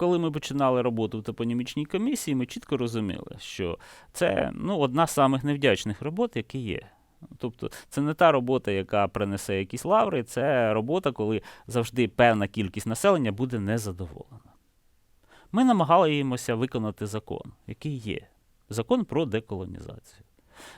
коли ми починали роботу в топонімічній комісії, ми чітко розуміли, що це ну, одна з самих невдячних робот, які є. Тобто це не та робота, яка принесе якісь лаври, це робота, коли завжди певна кількість населення буде незадоволена. Ми намагаємося виконати закон, який є. Закон про деколонізацію.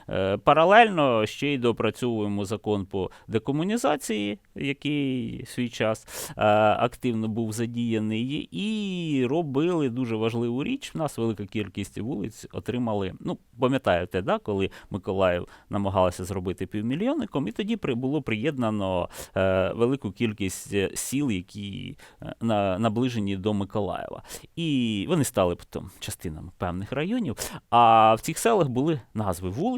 Е, Паралельно ще й допрацьовуємо закон по декомунізації, який свій час е, активно був задіяний, і робили дуже важливу річ. У нас велика кількість вулиць отримали. Ну, пам'ятаєте, да, коли Миколаїв намагалися зробити півмільйонником, і тоді було приєднано е, велику кількість сіл, які наближені до Миколаєва. І вони стали потім частинами певних районів. А в цих селах були назви вулиць,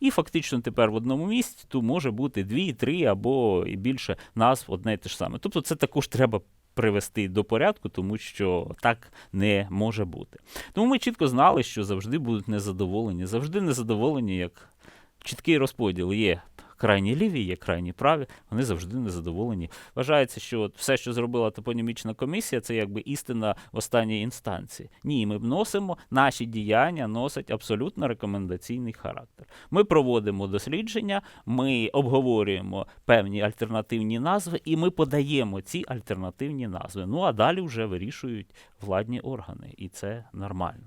і фактично тепер в одному місці тут може бути дві, три або і більше назв одне і те ж саме. Тобто це також треба привести до порядку, тому що так не може бути. Тому ми чітко знали, що завжди будуть незадоволені. Завжди незадоволені, як чіткий розподіл є. Крайні ліві, є крайні праві, вони завжди незадоволені. Вважається, що от все, що зробила топонімічна комісія, це якби істина в останній інстанції. Ні, ми вносимо наші діяння носять абсолютно рекомендаційний характер. Ми проводимо дослідження, ми обговорюємо певні альтернативні назви, і ми подаємо ці альтернативні назви. Ну а далі вже вирішують владні органи, і це нормально.